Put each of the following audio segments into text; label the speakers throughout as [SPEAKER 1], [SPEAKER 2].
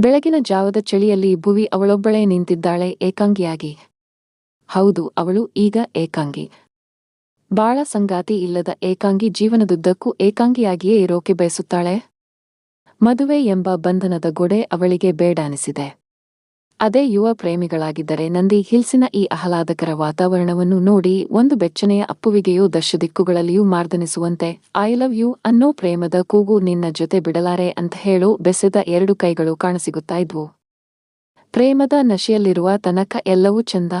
[SPEAKER 1] ಬೆಳಗಿನ ಜಾವದ ಚಳಿಯಲ್ಲಿ ಭುವಿ ಅವಳೊಬ್ಬಳೇ ನಿಂತಿದ್ದಾಳೆ, ಏಕಾಂಗಿಯಾಗಿ. ಹೌದು, ಅವಳು ಈಗ ಏಕಾಂಗಿ. ಬಾಳ ಸಂಗಾತಿ ಇಲ್ಲದ ಏಕಾಂಗಿ ಜೀವನದುದ್ದಕ್ಕೂ ಏಕಾಂಗಿಯಾಗಿಯೇ ಇರೋಕೆ ಬಯಸುತ್ತಾಳೆ? ಮದುವೆ ಎಂಬ ಬಂಧನದ ಗೊಡೆ ಅವಳಿಗೆ ಬೇಡ ಅನಿಸಿದೆ ಅದೇ ಯುವ ಪ್ರೇಮಿಗಳಾಗಿದ್ದರೆ ನಂದಿ ಹಿಲ್ಸಿನ ಈ ಆಹ್ಲಾದಕರ ವಾತಾವರಣವನ್ನು ನೋಡಿ ಒಂದು ಬೆಚ್ಚನೆಯ ಅಪ್ಪುವಿಗೆಯೂ ದಶ ದಿಕ್ಕುಗಳಲ್ಲಿಯೂ ಮಾರ್ದನಿಸುವಂತೆ, ಐ ಲವ್ ಯು ಅನ್ನೋ ಪ್ರೇಮದ ಕೂಗು ನಿನ್ನ ಜೊತೆ ಬಿಡಲಾರೆ ಅಂತ ಹೇಳು ಬೆಸೆದ ಎರಡು ಕೈಗಳು ಕಾಣಸಿಗುತ್ತಾ ಇದ್ವು. ಪ್ರೇಮದ ನಶೆಯಲ್ಲಿರುವ ತನಕ ಎಲ್ಲವೂ ಚಂದ.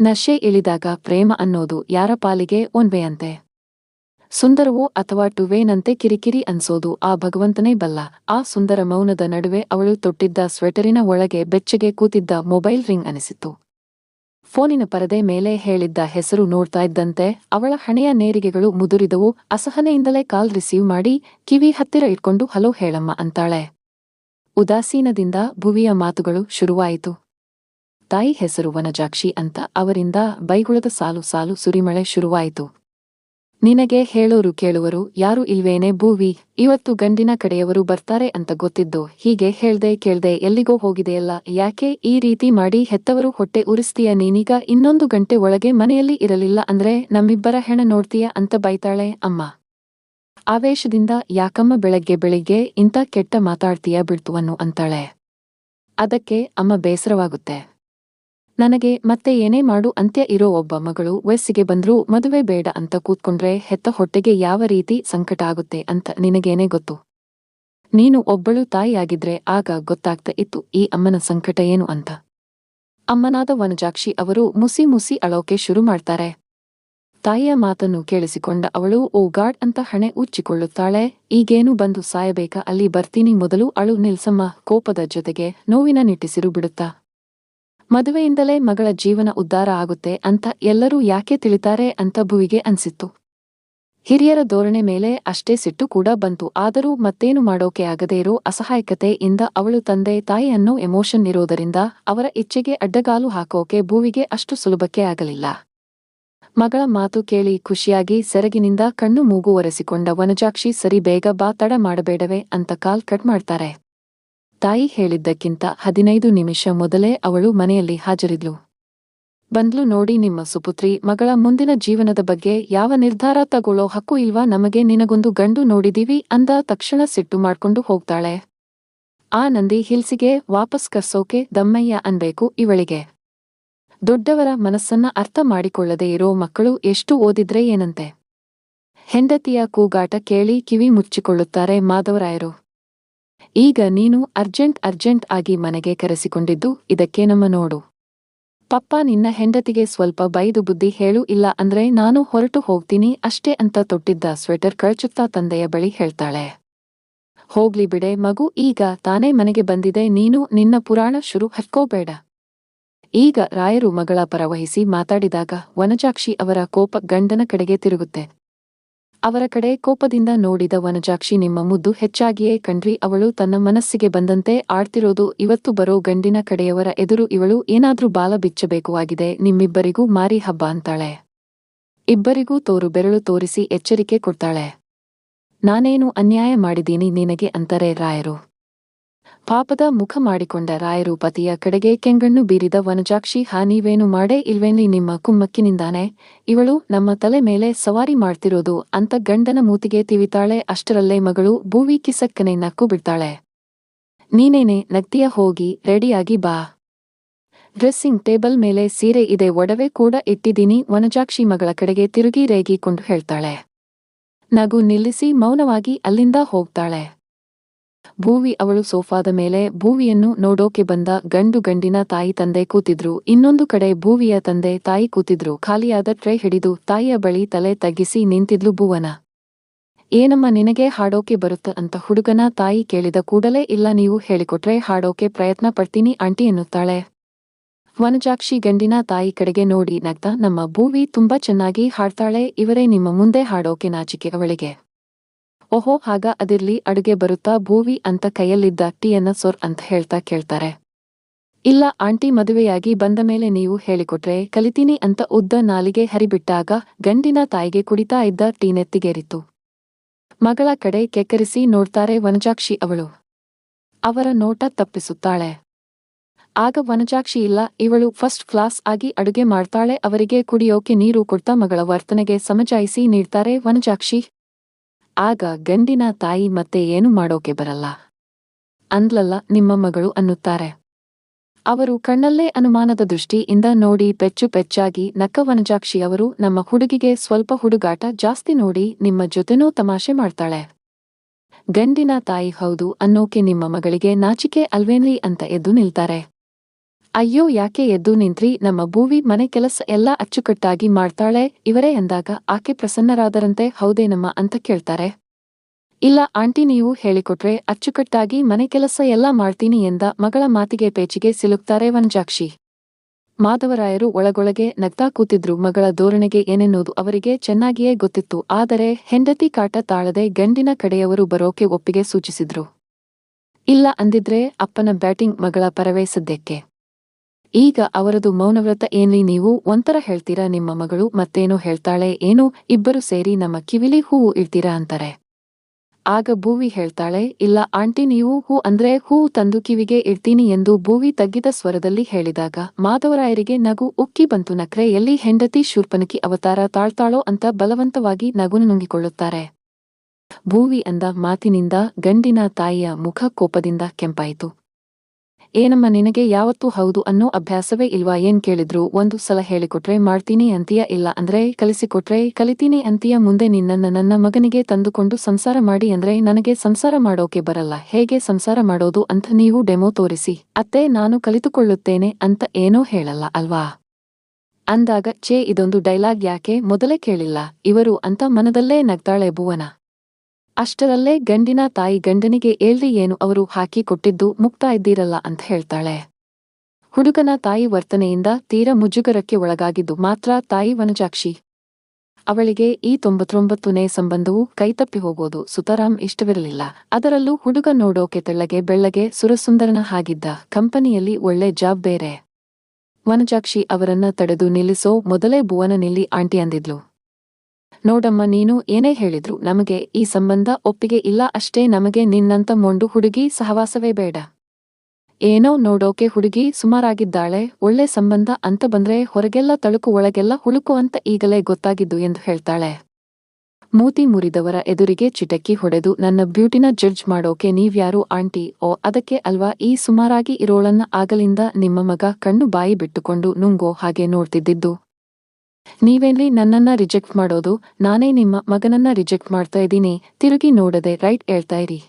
[SPEAKER 1] ನಶೆ ಇಳಿದಾಗ ಪ್ರೇಮ ಅನ್ನೋದು ಯಾರ ಪಾಲಿಗೆ ಒನ್ವೆಯಂತೆ ಸುಂದರವೋ ಅಥವಾ ಟುವೇನಂತೆ ಕಿರಿಕಿರಿ ಅನ್ಸೋದು, ಆ ಭಗವಂತನೇ ಬಲ್ಲ. ಆ ಸುಂದರ ಮೌನದ ನಡುವೆ ಅವಳು ತೊಟ್ಟಿದ್ದ ಸ್ವೆಟರಿನ ಒಳಗೆ ಬೆಚ್ಚಗೆ ಕೂತಿದ್ದ ಮೊಬೈಲ್ ರಿಂಗ್ ಅನಿಸಿತು. ಫೋನಿನ ಪರದೆ ಮೇಲೆ ಹೇಳಿದ್ದ ಹೆಸರು ನೋಡ್ತಾ ಇದ್ದಂತೆ ಅವಳ ಹಣೆಯ ನೇರಿಗೆಗಳು ಮುದುರಿದವು. ಅಸಹನೆಯಿಂದಲೇ ಕಾಲ್ ರಿಸೀವ್ ಮಾಡಿ, ಕಿವಿ ಹತ್ತಿರ ಇಟ್ಕೊಂಡು, ಹಲೋ ಹೇಳಮ್ಮ ಅಂತಾಳೆ. ಉದಾಸೀನದಿಂದ ಭುವಿಯ ಮಾತುಗಳು ಶುರುವಾಯಿತು. ತಾಯಿ ಹೆಸರು ವನಜಾಕ್ಷಿ ಅಂತ ಅವರಿಂದ ಬೈಗುಳದ ಸಾಲು ಸಾಲು ಸುರಿಮಳೆ ಶುರುವಾಯಿತು. ನಿನಗೆ ಹೇಳೋರು ಕೇಳುವರು, ಯಾರು ಇಲ್ವೇನೆ ಭೂವಿ, ಇವತ್ತು ಗಂಡಿನ ಕಡೆಯವರು ಬರ್ತಾರೆ ಅಂತ ಗೊತ್ತಿದ್ದು, ಹೀಗೆ ಹೇಳ್ದೆ ಕೇಳ್ದೆ ಎಲ್ಲಿಗೋ ಹೋಗಿದೆಯಲ್ಲ, ಯಾಕೆ ಈ ರೀತಿ ಮಾಡಿ ಹೆತ್ತವರು ಹೊಟ್ಟೆ ಉರಿಸ್ತೀಯ ನೀನೀಗ, ಇನ್ನೊಂದು ಗಂಟೆ ಒಳಗೆ ಮನೆಯಲ್ಲಿ ಇರಲಿಲ್ಲ ಅಂದ್ರೆ ನಮ್ಮಿಬ್ಬರ ಹೆಣ ನೋಡ್ತೀಯ ಅಂತ ಬೈತಾಳೆ ಅಮ್ಮ. ಆವೇಶದಿಂದ, ಯಾಕಮ್ಮ ಬೆಳಗ್ಗೆ ಬೆಳಿಗ್ಗೆ ಇಂಥ ಕೆಟ್ಟ ಮಾತಾಡ್ತೀಯ ಬಿಡ್ತುವನ್ನು ಅಂತಾಳೆ. ಅದಕ್ಕೆ ಅಮ್ಮ ಬೇಸರವಾಗುತ್ತೆ. ನನಗೆ ಮತ್ತೆ ಏನೇ ಮಾಡು ಅಂತ್ಯ ಇರೋ ಒಬ್ಬ ಮಗಳು ವಯಸ್ಸಿಗೆ ಬಂದ್ರೂ ಮದುವೆ ಬೇಡ ಅಂತ ಕೂತ್ಕೊಂಡ್ರೆ ಹೆತ್ತ ಹೊಟ್ಟೆಗೆ ಯಾವ ರೀತಿ ಸಂಕಟ ಆಗುತ್ತೆ ಅಂತ ನಿನಗೇನೇ ಗೊತ್ತು. ನೀನು ಒಬ್ಬಳು ತಾಯಿಯಾಗಿದ್ರೆ ಆಗ ಗೊತ್ತಾಗ್ತಾ ಇತ್ತು ಈ ಅಮ್ಮನ ಸಂಕಟ ಏನು ಅಂತ. ಅಮ್ಮನಾದ ವನಜಾಕ್ಷಿ ಅವರು ಮುಸಿ ಮುಸಿ ಅಳೋಕೆ ಶುರು ಮಾಡ್ತಾರೆ. ತಾಯಿಯ ಮಾತನ್ನು ಕೇಳಿಸಿಕೊಂಡ ಅವಳು, ಓ ಗಾಡ್ ಅಂತ ಹಣೆ ಉಚ್ಚಿಕೊಳ್ಳುತ್ತಾಳೆ, ಈಗೇನು ಬಂದು ಸಾಯಬೇಕಾ, ಅಲ್ಲಿ ಬರ್ತೀನಿ, ಮೊದಲು ಅಳು ನಿಲ್ಸಮ್ಮ, ಕೋಪದ ಜೊತೆಗೆ ನೋವಿನ ನಿಟ್ಟಿಸಿರು ಬಿಡುತ್ತಾ. ಮದುವೆಯಿಂದಲೇ ಮಗಳ ಜೀವನ ಉದ್ಧಾರ ಆಗುತ್ತೆ ಅಂತ ಎಲ್ಲರೂ ಯಾಕೆ ತಿಳಿತಾರೆ ಅಂತ ಭುವಿಗೆ ಅನ್ಸಿತ್ತು. ಹಿರಿಯರ ಧೋರಣೆ ಮೇಲೆ ಅಷ್ಟೇ ಸಿಟ್ಟು ಕೂಡ ಬಂತು. ಆದರೂ ಮತ್ತೇನು ಮಾಡೋಕೆ ಆಗದೇ ಇರೋ ಅಸಹಾಯಕತೆಯಿಂದ ಅವಳು ತಂದೆ ತಾಯಿಯನ್ನು ಎಮೋಷನ್ ಇರೋದರಿಂದ ಅವರ ಇಚ್ಛೆಗೆ ಅಡ್ಡಗಾಲು ಹಾಕೋಕೆ ಭೂವಿಗೆ ಅಷ್ಟು ಸುಲಭಕ್ಕೆ ಆಗಲಿಲ್ಲ. ಮಗಳ ಮಾತು ಕೇಳಿ ಖುಷಿಯಾಗಿ ಸೆರಗಿನಿಂದ ಕಣ್ಣು ಮೂಗು ಒರೆಸಿಕೊಂಡ ವನಜಾಕ್ಷಿ ಸರಿ ಬೇಗ ಬಾ ತಡ ಮಾಡಬೇಡವೆ ಅಂತ ಕಾಲ್ ಕಟ್ ಮಾಡ್ತಾರೆ. ತಾಯಿ ಹೇಳಿದ್ದಕ್ಕಿಂತ ಹದಿನೈದು ನಿಮಿಷ ಮೊದಲೇ ಅವಳು ಮನೆಯಲ್ಲಿ ಹಾಜರಿದ್ಲು. ಬಂದ್ಲು ನೋಡಿ ನಿಮ್ಮ ಸುಪುತ್ರಿ, ಮಗಳ ಮುಂದಿನ ಜೀವನದ ಬಗ್ಗೆ ಯಾವ ನಿರ್ಧಾರ ತಗೊಳ್ಳೋ ಹಕ್ಕು ಇಲ್ವಾ ನಮಗೆ ನಿನಗೊಂದು ಗಂಡು ನೋಡಿದೀವಿ ಅಂದ ತಕ್ಷಣ ಸಿಟ್ಟು ಮಾಡ್ಕೊಂಡು ಹೋಗ್ತಾಳೆ. ಆ ನಂದಿ ಹಿಲ್ಸಿಗೆ ವಾಪಸ್ ಕರ್ಸೋಕೆ ದಮ್ಮಯ್ಯ ಅನ್ಬೇಕು ಇವಳಿಗೆ. ದೊಡ್ಡವರ ಮನಸ್ಸನ್ನ ಅರ್ಥ ಮಾಡಿಕೊಳ್ಳದೆ ಇರೋ ಮಕ್ಕಳು ಎಷ್ಟು ಓದಿದ್ರೆ ಏನಂತೆ? ಹೆಂಡತಿಯ ಕೂಗಾಟ ಕೇಳಿ ಕಿವಿ ಮುಚ್ಚಿಕೊಳ್ಳುತ್ತಾರೆ ಮಾಧವರಾಯರು. ಈಗ ನೀನು ಅರ್ಜೆಂಟ್ ಅರ್ಜೆಂಟ್ ಆಗಿ ಮನೆಗೆ ಕರೆಸಿಕೊಂಡಿದ್ದು, ಇದಕ್ಕೆ ನಮ್ಮ ನೋಡು. ಪಪ್ಪ, ನಿನ್ನ ಹೆಂಡತಿಗೆ ಸ್ವಲ್ಪ ಬೈದು ಬುದ್ಧಿ ಹೇಳು, ಇಲ್ಲ ಅಂದ್ರೆ ನಾನು ಹೊರಟು ಹೋಗ್ತೀನಿ, ಅಷ್ಟೇ ಅಂತ ತೊಟ್ಟಿದ್ದ ಸ್ವೆಟರ್ ಕಳಚುತ್ತಾ ತಂದೆಯ ಬಳಿ ಹೇಳ್ತಾಳೆ. ಹೋಗ್ಲಿ ಬಿಡೆ ಮಗು, ಈಗ ತಾನೇ ಮನೆಗೆ ಬಂದಿದೆ, ನೀನು ನಿನ್ನ ಪುರಾಣ ಶುರು ಹಕ್ಕೋಬೇಡ ಈಗ ರಾಯರು ಮಗಳ ಪರವಹಿಸಿ ಮಾತಾಡಿದಾಗ ವನಜಾಕ್ಷಿ ಅವರ ಕೋಪ ಗಂಡನ ಕಡೆಗೆ ತಿರುಗುತ್ತೆ. ಅವರ ಕಡೆ ಕೋಪದಿಂದ ನೋಡಿದ ವನಜಾಕ್ಷಿ, ನಿಮ್ಮ ಮುದ್ದು ಹೆಚ್ಚಾಗಿಯೇ ಕಂಡ್ರಿ ಅವಳು ತನ್ನ ಮನಸ್ಸಿಗೆ ಬಂದಂತೆ ಆಡ್ತಿರೋದು ಇವತ್ತು ಬರೋ ಗಂಡಿನ ಕಡೆಯವರ ಎದುರು, ಇವಳು ಏನಾದ್ರೂ ಬಾಲ ಬಿಚ್ಚಬೇಕು ಆಗಿದೆ ನಿಮ್ಮಿಬ್ಬರಿಗೂ ಮಾರಿ ಹಬ್ಬ ಅಂತಾಳೆ. ಇಬ್ಬರಿಗೂ ತೋರು ಬೆರಳು ತೋರಿಸಿ ಎಚ್ಚರಿಕೆ ಕೊಡ್ತಾಳೆ. ನಾನೇನು ಅನ್ಯಾಯ ಮಾಡಿದ್ದೀನಿ, ನಿನಗೆ ಅಂತಾರೆ ರಾಯರು. ಪಾಪದ ಮುಖ ಮಾಡಿಕೊಂಡ ರಾಯರು ಪತಿಯ ಕಡೆಗೆ ಕೆಂಗಣ್ಣು ಬೀರಿದ ವನಜಾಕ್ಷಿ, ಹಾ, ನೀವೇನು ಮಾಡೇ ಇಲ್ವೇನ್ಲಿ ನಿಮ್ಮ ಕುಮ್ಮಕ್ಕಿನಿಂದಾನೆ. ಇವಳು ನಮ್ಮ ತಲೆ ಮೇಲೆ ಸವಾರಿ ಮಾಡ್ತಿರೋದು. ಅಂತ ಗಂಡನ ಮೂತಿಗೆ ತಿವಿತಾಳೆ. ಅಷ್ಟರಲ್ಲೇ ಮಗಳು ಭೂವಿ ಕಿಸಕ್ಕನೆ ನಕ್ಕು ಬಿಡ್ತಾಳೆ. ನೀನೇನೆ, ನಗ್ತಿಯ? ಹೋಗಿ, ರೆಡಿಯಾಗಿ ಬಾ. ಡ್ರೆಸ್ಸಿಂಗ್ ಟೇಬಲ್ ಮೇಲೆ ಸೀರೆ ಇದೆ. ಒಡವೆ ಕೂಡ ಇಟ್ಟಿದ್ದೀನಿ. ವನಜಾಕ್ಷಿ ಮಗಳ ಕಡೆಗೆ ತಿರುಗಿ ರೇಗಿಕೊಂಡು ಹೇಳ್ತಾಳೆ. ನಗು ನಿಲ್ಲಿಸಿ ಮೌನವಾಗಿ ಅಲ್ಲಿಂದ ಹೋಗ್ತಾಳೆ. ಭೂವಿ ಅವಳು ಸೋಫಾದ ಮೇಲೆ ಭೂವಿಯನ್ನು ನೋಡೋಕೆ ಬಂದ ಗಂಡು ಗಂಡಿನ ತಾಯಿ ತಂದೆ ಕೂತಿದ್ರು. ಇನ್ನೊಂದು ಕಡೆ ಭೂವಿಯ ತಂದೆ ತಾಯಿ ಕೂತಿದ್ರು. ಖಾಲಿಯಾದ ಟ್ರೇ ಹಿಡಿದು ತಾಯಿಯ ಬಳಿ ತಲೆ ತಗ್ಗಿಸಿ ನಿಂತಿದ್ಲು ಭುವನ. ಏನಮ್ಮ ನಿನಗೆ ಹಾಡೋಕೆ ಬರುತ್ತ ಅಂತ ಹುಡುಗನ ತಾಯಿ ಕೇಳಿದ ಕೂಡಲೇ ಇಲ್ಲ ನೀವು ಹೇಳಿಕೊಟ್ರೆ ಹಾಡೋಕೆ ಪ್ರಯತ್ನ ಪಡ್ತೀನಿ ಆಂಟಿ ಎನ್ನುತ್ತಾಳೆ. ವನಜಾಕ್ಷಿ ಗಂಡಿನ ತಾಯಿ ಕಡೆಗೆ ನೋಡಿ ನಗ್ತಾ, ನಮ್ಮ ಭೂವಿ ತುಂಬಾ ಚೆನ್ನಾಗಿ ಹಾಡ್ತಾಳೆ, ಇವರೇ ನಿಮ್ಮ ಮುಂದೆ ಹಾಡೋಕೆ ನಾಚಿಕೆ ಅವಳಿಗೆ. ಓಹೋ ಹಾಗ ಅದಿರ್ಲಿ ಅಡುಗೆ ಬರುತ್ತಾ, ಭೂವಿ ಅಂತ ಕೈಯಲ್ಲಿದ್ದ ಟೀಯನ್ನ ಸೊರ್ ಅಂತ ಹೇಳ್ತಾ ಕೇಳ್ತಾರೆ. ಇಲ್ಲ, ಆಂಟಿ ಮದುವೆಯಾಗಿ ಬಂದ ಮೇಲೆ ನೀವು ಹೇಳಿಕೊಟ್ರೆ ಕಲಿತೀನಿ ಅಂತ ಉದ್ದ ನಾಲಿಗೆ ಹರಿಬಿಟ್ಟಾಗ ಗಂಡಿನ ತಾಯಿಗೆ ಕುಡಿತಾ ಇದ್ದ ಟೀ ನೆತ್ತಿಗೇರಿತು ಮಗಳ ಕಡೆ ಕೆಕ್ಕರಿಸಿ ನೋಡ್ತಾರೆ ವನಜಾಕ್ಷಿ ಅವಳು. ಅವರ ನೋಟ ತಪ್ಪಿಸುತ್ತಾಳೆ. ಆಗ ವನಜಾಕ್ಷಿ ಇಲ್ಲ, ಇವಳು ಫಸ್ಟ್ ಕ್ಲಾಸ್ ಆಗಿ ಅಡುಗೆ ಮಾಡ್ತಾಳೆ, ಅವರಿಗೆ ಕುಡಿಯೋಕೆ ನೀರು ಕೊಡ್ತಾ ಮಗಳ ವರ್ತನೆಗೆ ಸಮಜಾಯಿಸಿ ನೀಡ್ತಾರೆ ವನಜಾಕ್ಷಿ. ಆಗ ಗಂಡಿನ ತಾಯಿ ಮತ್ತೆ ಏನು ಮಾಡೋಕೆ ಬರಲ್ಲ. ಅಂದ್ಲಲ್ಲ, ನಿಮ್ಮ ಮಗಳು ಅನ್ನುತ್ತಾರೆ. ಅವರು ಕಣ್ಣಲ್ಲೇ ಅನುಮಾನದ ದೃಷ್ಟಿಯಿಂದ ನೋಡಿ ಪೆಚ್ಚು ಪೆಚ್ಚಾಗಿ ನಕ್ಕ ವನಜಾಕ್ಷಿ ಅವರು ನಮ್ಮ ಹುಡುಗಿಗೆ ಸ್ವಲ್ಪ ಹುಡುಗಾಟ ಜಾಸ್ತಿ ನೋಡಿ ನಿಮ್ಮ ಜೊತೆನೋ ತಮಾಷೆ ಮಾಡ್ತಾಳೆ. ಗಂಡಿನ ತಾಯಿ ಹೌದು ಅನ್ನೋಕೆ ನಿಮ್ಮ ಮಗಳಿಗೆ ನಾಚಿಕೆ ಅಲ್ವೇನ್ರಿ ಅಂತ ಎದ್ದು ನಿಲ್ತಾರೆ. ಅಯ್ಯೋ ಯಾಕೆ ಎದ್ದು ನಿಂತ್ರಿ? ನಮ್ಮ ಭೂವಿ ಮನೆ ಕೆಲಸ ಎಲ್ಲ ಅಚ್ಚುಕಟ್ಟಾಗಿ ಮಾಡ್ತಾಳೆ. ಇವರೇ ಎಂದಾಗ ಆಕೆ ಪ್ರಸನ್ನರಾದರಂತೆ ಹೌದೇನಮ್ಮ ಅಂತ ಕೇಳ್ತಾರೆ. ಇಲ್ಲ ಆಂಟಿ ನೀವು ಹೇಳಿಕೊಟ್ರೆ ಅಚ್ಚುಕಟ್ಟಾಗಿ ಮನೆ ಕೆಲಸ ಎಲ್ಲ ಮಾಡ್ತೀನಿ ಎಂದ ಮಗಳ ಮಾತಿಗೆ ಪೇಚಿಗೆ ಸಿಲುಕ್ತಾರೆ ವನಜಾಕ್ಷಿ. ಮಾಧವರಾಯರು ಒಳಗೊಳಗೆ ನಗ್ತಾ ಕೂತಿದ್ರು ಮಗಳ ಧೋರಣೆಗೆ ಏನೆನ್ನುವುದು ಅವರಿಗೆ ಚೆನ್ನಾಗಿಯೇ ಗೊತ್ತಿತ್ತು. ಆದರೆ ಹೆಂಡತಿ ಕಾಟ ತಾಳದೆ ಗಂಡಿನ ಕಡೆಯವರು ಬರೋಕೆ ಒಪ್ಪಿಗೆ ಸೂಚಿಸಿದ್ರು. ಇಲ್ಲ ಅಂದಿದ್ರೆ ಅಪ್ಪನ ಬ್ಯಾಟಿಂಗ್ ಮಗಳ ಪರವೇ ಸದ್ಯಕ್ಕೆ. ಈಗ ಅವರದು ಮೌನವ್ರತ ಏನ್ರಿ ನೀವು? ಒಂಥರ ಹೇಳ್ತೀರಾ ನಿಮ್ಮ ಮಗಳು ಮತ್ತೇನೋ ಹೇಳ್ತಾಳೆ, ಏನು ಇಬ್ಬರು ಸೇರಿ ನಮ್ಮ ಕಿವಿಲಿ ಹೂವು ಇಡ್ತೀರಾ ಅಂತಾರೆ. ಆಗ ಭೂವಿ ಹೇಳ್ತಾಳೆ, ಇಲ್ಲ ಆಂಟಿ ನೀವು ಹೂ ಅಂದ್ರೆ ಹೂ ತಂದು ಕಿವಿಗೆ ಇಡ್ತೀನಿ ಎಂದು ಭೂವಿ ತಗ್ಗಿದ ಸ್ವರದಲ್ಲಿ ಹೇಳಿದಾಗ, ಮಾಧವರಾಯರಿಗೆ ನಗು ಉಕ್ಕಿ ಬಂತು ನಕ್ರೆ, ಎಲ್ಲಿ ಹೆಂಡತಿ ಶೂರ್ಪನಕಿ ಅವತಾರ ತಾಳ್ತಾಳೋ ಅಂತ ಬಲವಂತವಾಗಿ ನಗುನು ನುಂಗಿಕೊಳ್ಳುತ್ತಾರೆ. ಭೂವಿ ಅಂದ ಮಾತಿನಿಂದ ಗಂಡಿನ ತಾಯಿಯ ಮುಖ ಕೋಪದಿಂದ ಕೆಂಪಾಯಿತು. ಏನಮ್ಮ ನಿನಗೆ ಯಾವತ್ತೂ ಹೌದು ಅನ್ನೋ ಅಭ್ಯಾಸವೇ ಇಲ್ವಾ? ಏನ್ ಕೇಳಿದ್ರು? ಒಂದು ಸಲ ಹೇಳಿಕೊಟ್ರೆ ಮಾಡ್ತೀನಿ ಅಂತೀಯ ಇಲ್ಲ ಅಂದ್ರೆ ಕಲಿಸಿಕೊಟ್ರೆ ಕಲಿತೀನಿ ಅಂತೀಯ ಮುಂದೆ ನಿನ್ನನ್ನ ನನ್ನ ಮಗನಿಗೆ ತಂದುಕೊಂಡು ಸಂಸಾರ ಮಾಡಿ ಅಂದ್ರೆ ನನಗೆ ಸಂಸಾರ ಮಾಡೋಕೆ ಬರಲ್ಲ. ಹೇಗೆ ಸಂಸಾರ ಮಾಡೋದು ಅಂತ ನೀವು ಡೆಮೋ ತೋರಿಸಿ. ಅತ್ತೆ ನಾನು ಕಲಿತುಕೊಳ್ಳುತ್ತೇನೆ ಅಂತ ಏನೋ ಹೇಳಲ್ಲ ಅಲ್ವಾ? ಅಂದಾಗ ಛೇ ಇದೊಂದು ಡೈಲಾಗ್ ಯಾಕೆ? ಮೊದಲೇ ಕೇಳಿಲ್ಲ. ಇವರು ಅಂತ ಮನದಲ್ಲೇ ನಗ್ತಾಳೆ ಭುವನ. ಅಷ್ಟರಲ್ಲೇ ಗಂಡಿನ ತಾಯಿ ಗಂಡನಿಗೆ ಏಳ್ರಿ ಏನು ಅವರು ಹಾಕಿ ಕೊಟ್ಟಿದ್ದು ಮುಕ್ತ ಇದ್ದೀರಲ್ಲ ಅಂತ ಹೇಳ್ತಾಳೆ. ಹುಡುಗನ ತಾಯಿ ವರ್ತನೆಯಿಂದ ತೀರ ಮುಜುಗರಕ್ಕೆ ಒಳಗಾಗಿದ್ದು ಮಾತ್ರ ತಾಯಿ ವನಜಾಕ್ಷಿ. ಅವಳಿಗೆ ಈ ತೊಂಬತ್ತೊಂಬತ್ತನೇ ಸಂಬಂಧವು ಕೈತಪ್ಪಿ ಹೋಗೋದು ಸುತರಾಮ್ ಇಷ್ಟವಿರಲಿಲ್ಲ. ಅದರಲ್ಲೂ ಹುಡುಗ ನೋಡೋಕೆ ತೆಳ್ಳಗೆ ಬೆಳ್ಳಗೆ ಸುರಸುಂದರನ ಹಾಗಿದ್ದ ಕಂಪನಿಯಲ್ಲಿ ಒಳ್ಳೆ ಜಾಬ್ ಬೇರೆ. ವನಜಾಕ್ಷಿ ಅವರನ್ನ ತಡೆದು ನಿಲ್ಲಿಸೋ ಮೊದಲೇ ಭುವನ ನಿಲ್ಲಿ ಆಂಟಿ ಅಂದಿದ್ಲು. ನೋಡಮ್ಮ, ನೀನು ಏನೇ ಹೇಳಿದ್ರು ನಮಗೆ ಈ ಸಂಬಂಧ ಒಪ್ಪಿಗೆ ಇಲ್ಲ, ಅಷ್ಟೇ ನಮಗೆ ನಿನ್ನಂತ ಮೊಂಡು ಹುಡುಗಿ ಸಹವಾಸವೇ ಬೇಡ. ಏನೋ ನೋಡೋಕೆ ಹುಡುಗಿ ಸುಮಾರಾಗಿದ್ದಾಳೆ, ಒಳ್ಳೆ ಸಂಬಂಧ ಅಂತ ಬಂದ್ರೆ ಹೊರಗೆಲ್ಲ ತಳುಕು, ಒಳಗೆಲ್ಲ ಹುಳುಕು ಅಂತ ಈಗಲೇ ಗೊತ್ತಾಗಿದ್ದು ಎಂದು ಹೇಳ್ತಾಳೆ. ಮೂತಿ ಮುರಿದವರ ಎದುರಿಗೆ ಚಿಟಕಿ ಹೊಡೆದು ನನ್ನ ಬ್ಯೂಟಿನ ಜಡ್ಜ್ ಮಾಡೋಕೆ ನೀವ್ಯಾರು ಆಂಟಿ? ಓ, ಅದಕ್ಕೆ ಅಲ್ವಾ ಈ ಸುಮಾರಾಗಿ ಇರೋಳನ್ನ ಆಗಲಿಂದ ನಿಮ್ಮ ಮಗ ಕಣ್ಣು ಬಾಯಿ ಬಿಟ್ಟುಕೊಂಡು ನುಂಗೋ ಹಾಗೆ ನೋಡ್ತಿದ್ದಿದ್ದು? ನೀವೇನ್ರಿ ನನ್ನನ್ನ ರಿಜೆಕ್ಟ್ ಮಾಡೋದು, ನಾನೇ ನಿಮ್ಮ ಮಗನನ್ನ ರಿಜೆಕ್ಟ್ ಮಾಡ್ತಾ ಇದ್ದೀನಿ, ತಿರುಗಿ ನೋಡದೆ ರೈಟ್ ಹೇಳ್ತಾ ಇರಿ.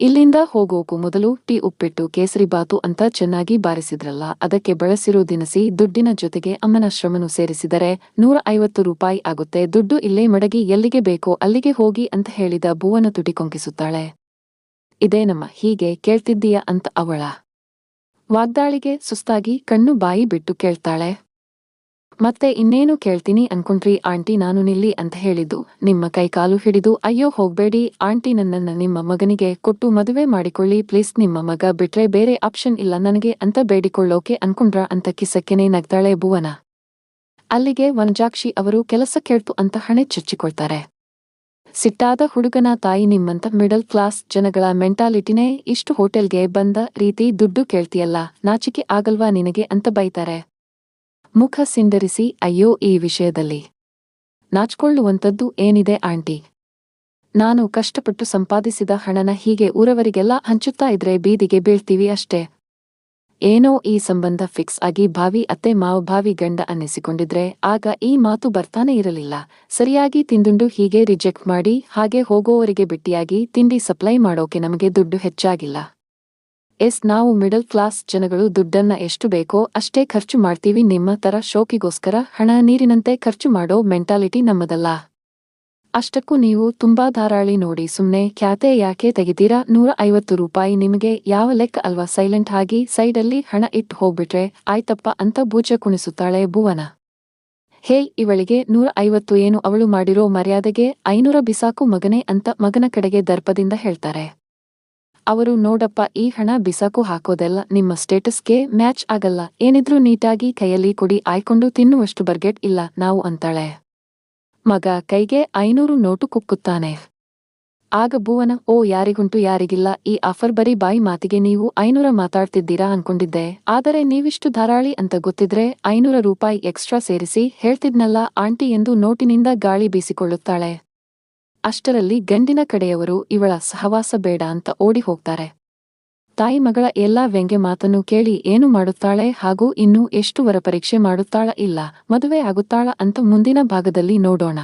[SPEAKER 1] ಇಲ್ಲಿಂದ ಹೋಗೋಕು ಮೊದಲು ಟೀ, ಉಪ್ಪಿಟ್ಟು, ಕೇಸರಿ ಬಾತು ಅಂತ ಚೆನ್ನಾಗಿ ಬಾರಿಸಿದ್ರಲ್ಲ, ಅದಕ್ಕೆ ಬಳಸಿರೋ ದಿನಸಿ ದುಡ್ಡಿನ ಜೊತೆಗೆ ಅಮ್ಮನ ಶ್ರಮನು ಸೇರಿಸಿದರೆ ನೂರ ಐವತ್ತು ರೂಪಾಯಿ ಆಗುತ್ತೆ, ದುಡ್ಡು ಇಲ್ಲೇ ಮಡಗಿ ಎಲ್ಲಿಗೆ ಬೇಕೋ ಅಲ್ಲಿಗೆ ಹೋಗಿ ಅಂತ ಹೇಳಿದ ಭುವನ ತುಟಿ ಕೊಂಕಿಸುತ್ತಾಳೆ. ಇದೇನಮ್ಮ ಹೀಗೆ ಕೇಳ್ತಿದ್ದೀಯ ಅಂತ ಅವಳ. ವಾಗ್ದಾಳಿಗೆ ಸುಸ್ತಾಗಿ ಕಣ್ಣು ಬಾಯಿ ಬಿಟ್ಟು ಕೇಳ್ತಾಳೆ. ಮತ್ತೆ ಇನ್ನೇನು ಕೇಳ್ತೀನಿ ಅನ್ಕೊಂಡ್ರಿ, ಆಂಟಿ, ನಾನು ನಿಲ್ಲಿ ಅಂತ ಹೇಳಿದ್ದು. ನಿಮ್ಮ ಕೈಕಾಲು ಹಿಡಿದು, ಅಯ್ಯೋ, ಹೋಗ್ಬೇಡಿ, ಆಂಟಿ ನನ್ನನ್ನ ನಿಮ್ಮ ಮಗನಿಗೆ ಕೊಟ್ಟು ಮದುವೆ ಮಾಡಿಕೊಳ್ಳಿ, ಪ್ಲೀಸ್, ನಿಮ್ಮ ಮಗ ಬಿಟ್ರೆ ಬೇರೆ ಆಪ್ಷನ್ ಇಲ್ಲ, ನನಗೆ ಅಂತ ಬೇಡಿಕೊಳ್ಳೋಕೆ ಅನ್ಕೊಂಡ್ರ ಅಂತ ಕಿಸಕ್ಕೆನೆ ನಗ್ದಾಳೆ ಭುವನ. ಅಲ್ಲಿಗೆ ವನಜಾಕ್ಷಿ ಅವರು ಕೆಲಸ ಕೇಳ್ತು ಅಂತ ಹಣೆ ಚುಚ್ಚಿಕೊಳ್ತಾರೆ. ಸಿಟ್ಟಾದ ಹುಡುಗನ ತಾಯಿ ನಿಮ್ಮಂತ ಮಿಡಲ್ ಕ್ಲಾಸ್ ಜನಗಳ ಮೆಂಟಾಲಿಟಿನೇ ಇಷ್ಟು ಹೋಟೆಲ್ಗೆ ಬಂದ ರೀತಿ ದುಡ್ಡು ಕೇಳ್ತಿಯಲ್ಲ, ನಾಚಿಕೆ ಆಗಲ್ವಾ ನಿನಗೆ ಅಂತ ಬೈತಾರೆ. ಮುಖ ಸಿಂಡರಿಸಿ ಅಯ್ಯೋ, ಈ ವಿಷಯದಲ್ಲಿ ನಾಚ್ಕೊಳ್ಳುವಂಥದ್ದು ಏನಿದೆ ಆಂಟಿ? ನಾನು ಕಷ್ಟಪಟ್ಟು ಸಂಪಾದಿಸಿದ ಹಣನ ಹೀಗೆ ಊರವರಿಗೆಲ್ಲ ಹಂಚುತ್ತಾ ಇದ್ರೆ ಬೀದಿಗೆ ಬೀಳ್ತೀವಿ ಅಷ್ಟೇ. ಏನೋ ಈ ಸಂಬಂಧ ಫಿಕ್ಸ್ ಆಗಿ ಭಾವಿ ಅತ್ತೆ, ಮಾವ, ಭಾವಿ ಗಂಡ ಅನ್ನಿಸಿಕೊಂಡಿದ್ರೆ ಆಗ ಈ ಮಾತು ಬರ್ತಾನೆ ಇರಲಿಲ್ಲ. ಸರಿಯಾಗಿ ತಿಂದುಂಡು ಹೀಗೆ ರಿಜೆಕ್ಟ್ ಮಾಡಿ, ಹಾಗೆ ಹೋಗೋವರಿಗೆ ಬಿಟ್ಟಿಯಾಗಿ ತಿಂಡಿ ಸಪ್ಲೈ ಮಾಡೋಕೆ ನಮಗೆ ದುಡ್ಡು ಹೆಚ್ಚಾಗಿಲ್ಲ. ಎಸ್, ನಾವು ಮಿಡಲ್ ಕ್ಲಾಸ್ ಜನಗಳು ದುಡ್ಡನ್ನ ಎಷ್ಟು ಬೇಕೋ ಅಷ್ಟೇ ಖರ್ಚು ಮಾಡ್ತೀವಿ. ನಿಮ್ಮ ತರ ಶೋಕಿಗೋಸ್ಕರ ಹಣ ನೀರಿನಂತೆ ಖರ್ಚು ಮಾಡೋ ಮೆಂಟಾಲಿಟಿ ನಮ್ಮದಲ್ಲ. ಅಷ್ಟಕ್ಕೂ ನೀವು ತುಂಬಾ ಧಾರಾಳಿ ನೋಡಿ. ಸುಮ್ನೆ ಖ್ಯಾತೆ ಯಾಕೆ ತೆಗಿತೀರಾ? ನೂರ ಐವತ್ತು ರೂಪಾಯಿ ನಿಮಗೆ ಯಾವ ಲೆಕ್ಕ ಅಲ್ವಾ? ಸೈಲೆಂಟ್ ಆಗಿ ಸೈಡಲ್ಲಿ ಹಣ ಇಟ್ಟು ಹೋಗ್ಬಿಟ್ರೆ ಆಯ್ತಪ್ಪ ಅಂತ ಬೂಚ ಕುಣಿಸುತ್ತಾಳೆ ಭುವನ. ಹೇ, ಇವಳಿಗೆ ನೂರ ಐವತ್ತು ಏನು ಅವಳು ಮಾಡಿರೋ ಮರ್ಯಾದೆಗೆ ಐನೂರ ಬಿಸಾಕು ಮಗನೇ ಅಂತ ಮಗನ ಕಡೆಗೆ ದರ್ಪದಿಂದ ಹೇಳ್ತಾರೆ. ಅವರು ನೋಡಪ್ಪ, ಈ ಹಣ ಬಿಸಾಕು ಹಾಕೋದೆಲ್ಲ ನಿಮ್ಮ ಸ್ಟೇಟಸ್ಗೆ ಮ್ಯಾಚ್ ಆಗಲ್ಲ. ಏನಿದ್ರೂ ನೀಟಾಗಿ ಕೈಯಲ್ಲಿ ಕೊಡಿ, ಆಯ್ಕೊಂಡು ತಿನ್ನುವಷ್ಟು ಬರ್ಗೆಟ್ ಇಲ್ಲ, ನಾವು ಅಂತಾಳೆ. ಮಗ ಕೈಗೆ ಐನೂರು ನೋಟು ಕುಕ್ಕುತ್ತಾನೆ. ಆಗ ಭುವನ, ಓ, ಯಾರಿಗುಂಟು, ಯಾರಿಗಿಲ್ಲ, ಈ ಆಫರ್ ಬರೀ ಬಾಯಿ ಮಾತಿಗೆ ನೀವು ಐನೂರ ಮಾತಾಡ್ತಿದ್ದೀರಾ ಅನ್ಕೊಂಡಿದ್ದೆ. ಆದರೆ ನೀವಿಷ್ಟು ಧಾರಾಳಿ ಅಂತ ಗೊತ್ತಿದ್ರೆ ಐನೂರ ರೂಪಾಯಿ ಎಕ್ಸ್ಟ್ರಾ ಸೇರಿಸಿ ಹೇಳ್ತಿದ್ನಲ್ಲ, ಆಂಟಿ ಎಂದು ನೋಟಿನಿಂದ ಗಾಳಿ ಬೀಸಿಕೊಳ್ಳುತ್ತಾಳೆ. ಅಷ್ಟರಲ್ಲಿ ಗಂಡಿನ ಕಡೆಯವರು, ಇವಳ ಸಹವಾಸ ಬೇಡ ಅಂತ ಓಡಿ ಹೋಗ್ತಾರೆ. ತಾಯಿ ಮಗಳ ಎಲ್ಲಾ ವ್ಯಂಗ್ಯ ಮಾತನ್ನು ಕೇಳಿ ಏನು ಮಾಡುತ್ತಾಳೆ? ಹಾಗೂ ಇನ್ನೂ ಎಷ್ಟು ವರ ಪರೀಕ್ಷೆ ಮಾಡುತ್ತಾಳ? ಇಲ್ಲ, ಮದುವೆ ಆಗುತ್ತಾಳ? ಅಂತ ಮುಂದಿನ ಭಾಗದಲ್ಲಿ ನೋಡೋಣ.